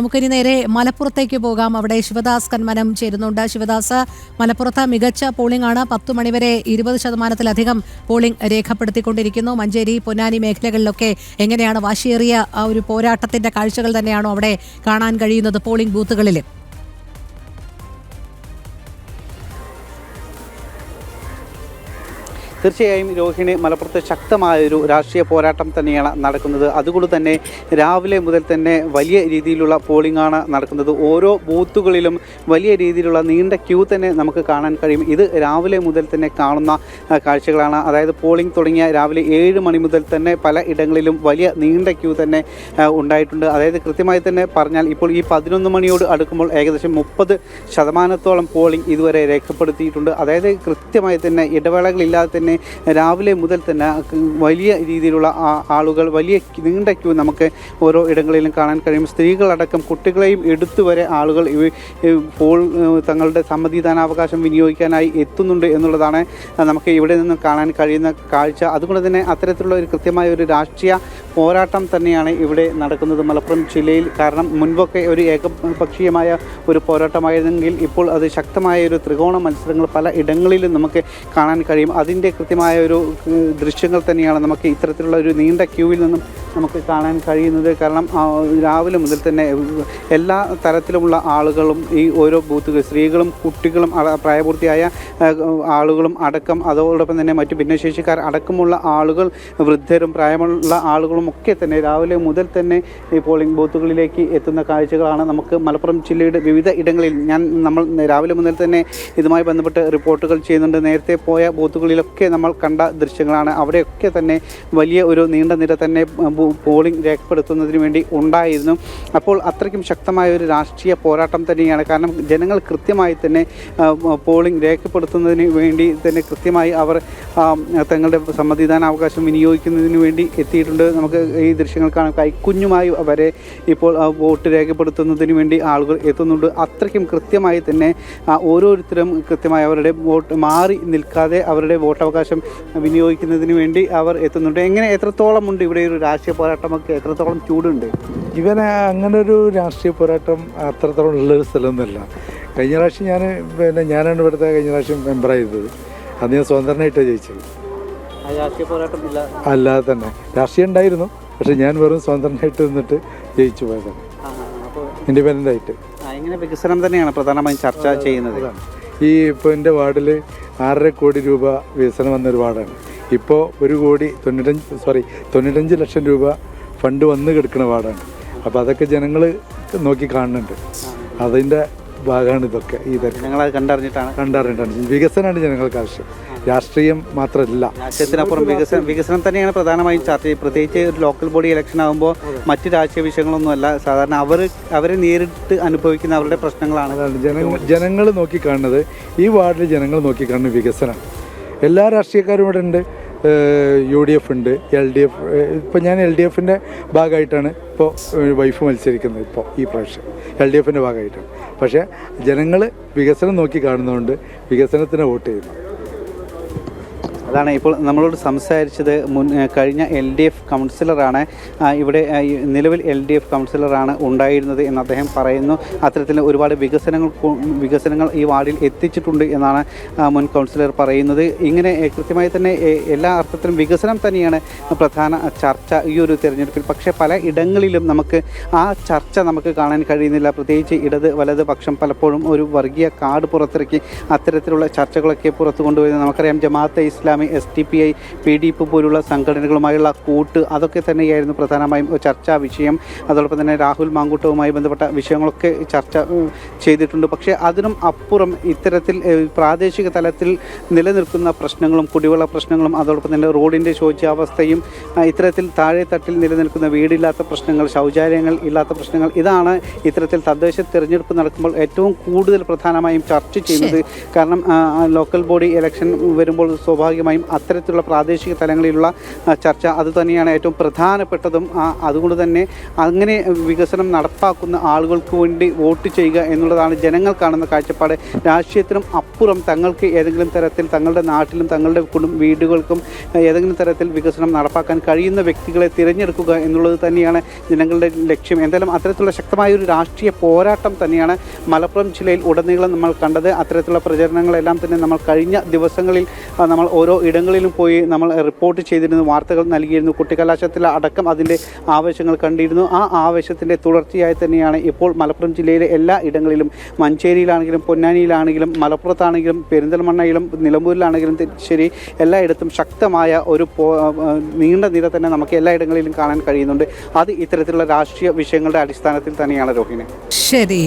നമുക്കിനി നേരെ മലപ്പുറത്തേക്ക് പോകാം. അവിടെ ശിവദാസ് കന്മനം ചേരുന്നുണ്ട്. ശിവദാസ് മലപ്പുറത്ത് മികച്ച പോളിംഗ് ആണ്. പത്തു മണിവരെ ഇരുപത് ശതമാനത്തിലധികം പോളിംഗ് രേഖപ്പെടുത്തിക്കൊണ്ടിരിക്കുന്നു. മഞ്ചേരി പൊന്നാനി മേഖലകളിലൊക്കെ എങ്ങനെയാണ് വാശിയേറിയ ആ ഒരു പോരാട്ടത്തിന്റെ കാഴ്ചകൾ തന്നെയാണോ അവിടെ കാണാൻ കഴിയുന്നത് പോളിംഗ് ബൂത്തുകളിൽ തീർച്ചയായും രോഹിണി മലപ്പുറത്ത് ശക്തമായൊരു രാഷ്ട്രീയ പോരാട്ടം തന്നെയാണ് നടക്കുന്നത്. അതുകൊണ്ട് തന്നെ രാവിലെ മുതൽ തന്നെ വലിയ രീതിയിലുള്ള പോളിംഗ് ആണ് നടക്കുന്നത്. ഓരോ ബൂത്തുകളിലും വലിയ രീതിയിലുള്ള നീണ്ട ക്യൂ തന്നെ നമുക്ക് കാണാൻ കഴിയും. ഇത് രാവിലെ മുതൽ തന്നെ കാണുന്ന കാഴ്ചകളാണ്. അതായത് പോളിംഗ് തുടങ്ങിയ രാവിലെ ഏഴ് മണി മുതൽ തന്നെ പല ഇടങ്ങളിലും വലിയ നീണ്ട ക്യൂ തന്നെ ഉണ്ടായിട്ടുണ്ട്. അതായത് കൃത്യമായി തന്നെ പറഞ്ഞാൽ ഇപ്പോൾ ഈ പതിനൊന്ന് മണിയോട് അടുക്കുമ്പോൾ ഏകദേശം മുപ്പത് ശതമാനത്തോളം പോളിംഗ് ഇതുവരെ രേഖപ്പെടുത്തിയിട്ടുണ്ട്. അതായത് കൃത്യമായി തന്നെ ഇടവേളകളില്ലാതെ തന്നെ രാവിലെ മുതൽ തന്നെ വലിയ രീതിയിലുള്ള ആളുകൾ വലിയ നീണ്ട ക്യൂ നമുക്ക് ഓരോ ഇടങ്ങളിലും കാണാൻ കഴിയും. സ്ത്രീകളടക്കം കുട്ടികളെയും എടുത്തു വരെ ആളുകൾ പോൾ തങ്ങളുടെ സമ്മതിദാനാവകാശം വിനിയോഗിക്കാനായി എത്തുന്നുണ്ട് എന്നുള്ളതാണ് നമുക്ക് ഇവിടെ നിന്നും കാണാൻ കഴിയുന്ന കാഴ്ച. അതുകൊണ്ട് തന്നെ അത്തരത്തിലുള്ള ഒരു കൃത്യമായ ഒരു രാഷ്ട്രീയ പോരാട്ടം തന്നെയാണ് ഇവിടെ നടക്കുന്നത് മലപ്പുറം ജില്ലയിൽ. കാരണം മുൻപൊക്കെ ഒരു ഏകപക്ഷീയമായ ഒരു പോരാട്ടമായിരുന്നെങ്കിൽ ഇപ്പോൾ അത് ശക്തമായ ഒരു ത്രികോണ മത്സരങ്ങൾ പല ഇടങ്ങളിലും നമുക്ക് കാണാൻ കഴിയും. അതിന്റെ കൃത്യമായ ഒരു ദൃശ്യങ്ങൾ തന്നെയാണ് നമുക്ക് ഇത്തരത്തിലുള്ള ഒരു നീണ്ട ക്യൂവിൽ നിന്നും നമുക്ക് കാണാൻ കഴിയുന്നത്. കാരണം രാവിലെ മുതൽ തന്നെ എല്ലാ തരത്തിലുമുള്ള ആളുകളും ഈ ഓരോ ബൂത്തുകൾ സ്ത്രീകളും കുട്ടികളും പ്രായപൂർത്തിയായ ആളുകളും അടക്കം അതോടൊപ്പം തന്നെ മറ്റു ഭിന്നശേഷിക്കാർ അടക്കമുള്ള ആളുകൾ വൃദ്ധരും പ്രായമുള്ള ആളുകളും ഒക്കെ തന്നെ രാവിലെ മുതൽ തന്നെ ഈ പോളിംഗ് ബൂത്തുകളിലേക്ക് എത്തുന്ന കാഴ്ചകളാണ് നമുക്ക് മലപ്പുറം ജില്ലയുടെ വിവിധ ഇടങ്ങളിൽ ഞാൻ നമ്മൾ രാവിലെ മുതൽ തന്നെ ഇതുമായി ബന്ധപ്പെട്ട് റിപ്പോർട്ടുകൾ ചെയ്യുന്നുണ്ട്. നേരത്തെ പോയ ബൂത്തുകളിലൊക്കെ നമ്മൾ കണ്ട ദൃശ്യങ്ങളാണ്. അവിടെയൊക്കെ തന്നെ വലിയ ഒരു നീണ്ട നിര തന്നെ പോളിംഗ് രേഖപ്പെടുത്തുന്നതിന് വേണ്ടി ഉണ്ടായിരുന്നു. അപ്പോൾ അത്രയ്ക്കും ശക്തമായ ഒരു രാഷ്ട്രീയ പോരാട്ടം തന്നെയാണ്. കാരണം ജനങ്ങൾ കൃത്യമായി തന്നെ പോളിംഗ് രേഖപ്പെടുത്തുന്നതിന് വേണ്ടി തന്നെ കൃത്യമായി അവർ തങ്ങളുടെ സമ്മതിദാനാവകാശം വിനിയോഗിക്കുന്നതിന് വേണ്ടി എത്തിയിട്ടുണ്ട്. നമുക്ക് ഈ ദൃശ്യങ്ങൾ കാണാൻ കൈക്കുഞ്ഞുമായി വരെ ഇപ്പോൾ വോട്ട് രേഖപ്പെടുത്തുന്നതിന് വേണ്ടി ആളുകൾ എത്തുന്നുണ്ട്. അത്രയ്ക്കും കൃത്യമായി തന്നെ ഓരോരുത്തരും കൃത്യമായി അവരുടെ വോട്ട് മാറി നിൽക്കാതെ അവരുടെ വോട്ടവകാശം വിനിയോഗിക്കുന്നതിന് വേണ്ടി അവർ എത്തുന്നുണ്ട്. എങ്ങനെ എത്രത്തോളം ഉണ്ട് ഇവിടെ ഒരു രാഷ്ട്രീയ പോരാട്ടമൊക്കെ എത്രത്തോളം ചൂടുണ്ട്? ഇവനെ അങ്ങനെ ഒരു രാഷ്ട്രീയ പോരാട്ടം അത്രത്തോളം ഉള്ളൊരു സ്ഥലമൊന്നുമല്ല. കഴിഞ്ഞ പ്രാവശ്യം ഞാൻ പിന്നെ ഞാനാണ് ഇവിടുത്തെ കഴിഞ്ഞ പ്രാവശ്യം മെമ്പറായത് അന്ന് ഞാൻ സ്വതന്ത്രനായിട്ടാണ് ജയിച്ചത്. അല്ലാതെ തന്നെ. രാഷ്ട്രീയം ഉണ്ടായിരുന്നു പക്ഷെ ഞാൻ വെറും സ്വതന്ത്രനായിട്ട് നിന്നിട്ട് ജയിച്ചു പോയതാണ്. അപ്പോൾ ഇൻഡിപെൻഡന്റ് ആയിട്ട്. ഇങ്ങനെ വികസനം തന്നെയാണ് പ്രധാനമായും ചർച്ച ചെയ്യുന്നത്. ഈ ഇപ്പോൾ എന്റെ വാർഡിൽ ആറര കോടി രൂപ വികസനം വന്നൊരു വാർഡാണ്. ഇപ്പോൾ ഒരു കോടി തൊണ്ണൂറ്റഞ്ച് സോറി തൊണ്ണൂറ്റഞ്ച് ലക്ഷം രൂപ ഫണ്ട് വന്ന് കിടക്കുന്ന വാർഡാണ്. അപ്പോൾ അതൊക്കെ ജനങ്ങൾ നോക്കി കാണുന്നുണ്ട്. അതിന്റെ ഭാഗമാണ് ഇതൊക്കെ ഈ ഞങ്ങൾ കണ്ടറിഞ്ഞിട്ടാണ്? കണ്ടറിഞ്ഞിട്ടാണ്. വികസനമാണ് ജനങ്ങൾക്ക് ആവശ്യം. രാഷ്ട്രീയം മാത്രമല്ല. രാഷ്ട്രീയത്തിനപ്പുറം വികസനം വികസനം തന്നെയാണ് പ്രധാനമായും ചർച്ച ചെയ്യുന്നത്. പ്രത്യേകിച്ച് ഒരു ലോക്കൽ ബോഡി ഇലക്ഷൻ ആകുമ്പോൾ മറ്റ് രാഷ്ട്രീയ വിഷയങ്ങളൊന്നുമല്ല. സാധാരണ അവർ അവരെ നേരിട്ട് അനുഭവിക്കുന്ന അവരുടെ പ്രശ്നങ്ങളാണ്. ജനങ്ങൾ ജനങ്ങൾ നോക്കിക്കാണുന്നത് ഈ വാർഡിൽ ജനങ്ങൾ നോക്കിക്കാണുന്ന വികസനം. എല്ലാ രാഷ്ട്രീയക്കാരും ഇവിടെ ഉണ്ട് യു ഡി എഫ് ഉണ്ട് എൽ ഡി എഫ് ഇപ്പോൾ ഞാൻ എൽ ഡി എഫിന്റെ ഭാഗമായിട്ടാണ് ഇപ്പോൾ വൈഫ് മത്സരിക്കുന്നത് ഇപ്പോൾ ഈ പ്രാവശ്യം. എൽ ഡി എഫിന്റെ ഭാഗമായിട്ടാണ്. പക്ഷേ ജനങ്ങൾ വികസനം നോക്കി കാണുന്നതുകൊണ്ട് വികസനത്തിന് വോട്ട് ചെയ്യുന്നു. അതാണ് ഇപ്പോൾ നമ്മളോട് സംസാരിച്ചത് മുൻ കഴിഞ്ഞ എൽ ഡി എഫ് കൗൺസിലറാണ് ഇവിടെ നിലവിൽ എൽ ഡി എഫ് കൗൺസിലറാണ് ഉണ്ടായിരുന്നത് എന്ന് അദ്ദേഹം പറയുന്നു. അത്തരത്തിൽ ഒരുപാട് വികസനങ്ങൾ വികസനങ്ങൾ ഈ വാർഡിൽ എത്തിച്ചിട്ടുണ്ട് എന്നാണ് മുൻ കൗൺസിലർ പറയുന്നത്. ഇങ്ങനെ കൃത്യമായി തന്നെ എല്ലാ അർത്ഥത്തിലും വികസനം തന്നെയാണ് പ്രധാന ചർച്ച ഈ ഒരു തിരഞ്ഞെടുപ്പിൽ. പക്ഷേ പല ഇടങ്ങളിലും നമുക്ക് ആ ചർച്ച നമുക്ക് കാണാൻ കഴിയുന്നില്ല. പ്രത്യേകിച്ച് ഇടത് വലത് പക്ഷം പലപ്പോഴും ഒരു വർഗീയ കാർഡ് പുറത്തിറക്കി അത്തരത്തിലുള്ള ചർച്ചകളൊക്കെ പുറത്തു കൊണ്ടുവരുന്നത് നമുക്കറിയാം. Jamaat e Islami S T P I P D P പോലുള്ള സംഘടനകളുമായുള്ള കൂട്ട് അതൊക്കെ തന്നെയായിരുന്നു പ്രധാനമായും ചർച്ചാ വിഷയം. അതോടൊപ്പം തന്നെ രാഹുൽ മാങ്കൂട്ടവുമായി ബന്ധപ്പെട്ട വിഷയങ്ങളൊക്കെ ചർച്ച ചെയ്തിട്ടുണ്ട്. പക്ഷേ അതിനും അപ്പുറം ഇത്തരത്തിൽ പ്രാദേശിക തലത്തിൽ നിലനിൽക്കുന്ന പ്രശ്നങ്ങളും കുടിവെള്ള പ്രശ്നങ്ങളും അതോടൊപ്പം തന്നെ റോഡിന്റെ ശോച്യാവസ്ഥയും ഇത്തരത്തിൽ താഴെ തട്ടിൽ നിലനിൽക്കുന്ന വീടില്ലാത്ത പ്രശ്നങ്ങൾ ശൗചാലയങ്ങൾ ഇല്ലാത്ത പ്രശ്നങ്ങൾ ഇതാണ് ഇത്തരത്തിൽ തദ്ദേശ തിരഞ്ഞെടുപ്പ് നടക്കുമ്പോൾ ഏറ്റവും കൂടുതൽ പ്രധാനമായും ചർച്ച ചെയ്യുന്നത്. കാരണം ലോക്കൽ ബോഡി ഇലക്ഷൻ വരുമ്പോൾ സ്വാഭാവികമായും സ്വാഭാവികമായും അത്തരത്തിലുള്ള പ്രാദേശിക തലങ്ങളിലുള്ള ചർച്ച അത് തന്നെയാണ് ഏറ്റവും പ്രധാനപ്പെട്ടതും. അതുകൊണ്ട് തന്നെ അങ്ങനെ വികസനം നടപ്പാക്കുന്ന ആളുകൾക്ക് വേണ്ടി വോട്ട് ചെയ്യുക എന്നുള്ളതാണ് ജനങ്ങൾ കാണുന്ന കാഴ്ചപ്പാട്. രാഷ്ട്രീയത്തിനും അപ്പുറം തങ്ങൾക്ക് ഏതെങ്കിലും തരത്തിൽ തങ്ങളുടെ നാട്ടിലും തങ്ങളുടെ വീടുകൾക്കും ഏതെങ്കിലും തരത്തിൽ വികസനം നടപ്പാക്കാൻ കഴിയുന്ന വ്യക്തികളെ തിരഞ്ഞെടുക്കുക എന്നുള്ളത് തന്നെയാണ് ജനങ്ങളുടെ ലക്ഷ്യം. എന്തായാലും അത്തരത്തിലുള്ള ശക്തമായ ഒരു രാഷ്ട്രീയ പോരാട്ടം തന്നെയാണ് മലപ്പുറം ജില്ലയിൽ ഉടനീളം നമ്മൾ കണ്ടത്. അത്തരത്തിലുള്ള പ്രചരണങ്ങളെല്ലാം തന്നെ നമ്മൾ കഴിഞ്ഞ ദിവസങ്ങളിൽ നമ്മൾ ഓരോ ഇടങ്ങളിലും പോയി നമ്മൾ റിപ്പോർട്ട് ചെയ്തിരുന്നു വാർത്തകൾ നൽകിയിരുന്നു കുട്ടിക്കലാശത്തിൽ അടക്കം അതിന്റെ ആവശ്യങ്ങൾ കണ്ടിരുന്നു. ആ ആവശ്യത്തിന്റെ തുടർച്ചയായി തന്നെയാണ് ഇപ്പോൾ മലപ്പുറം ജില്ലയിലെ എല്ലാ ഇടങ്ങളിലും മഞ്ചേരിയിലാണെങ്കിലും പൊന്നാനിയിലാണെങ്കിലും മലപ്പുറത്താണെങ്കിലും പെരിന്തൽമണ്ണയിലും നിലമ്പൂരിലാണെങ്കിലും ശരി എല്ലായിടത്തും ശക്തമായ ഒരു നീണ്ട നിര തന്നെ നമുക്ക് എല്ലായിടങ്ങളിലും കാണാൻ കഴിയുന്നുണ്ട്. അത് ഇത്തരത്തിലുള്ള രാഷ്ട്രീയ വിഷയങ്ങളുടെ അടിസ്ഥാനത്തിൽ തന്നെയാണ് രോഹിണി. ശരി.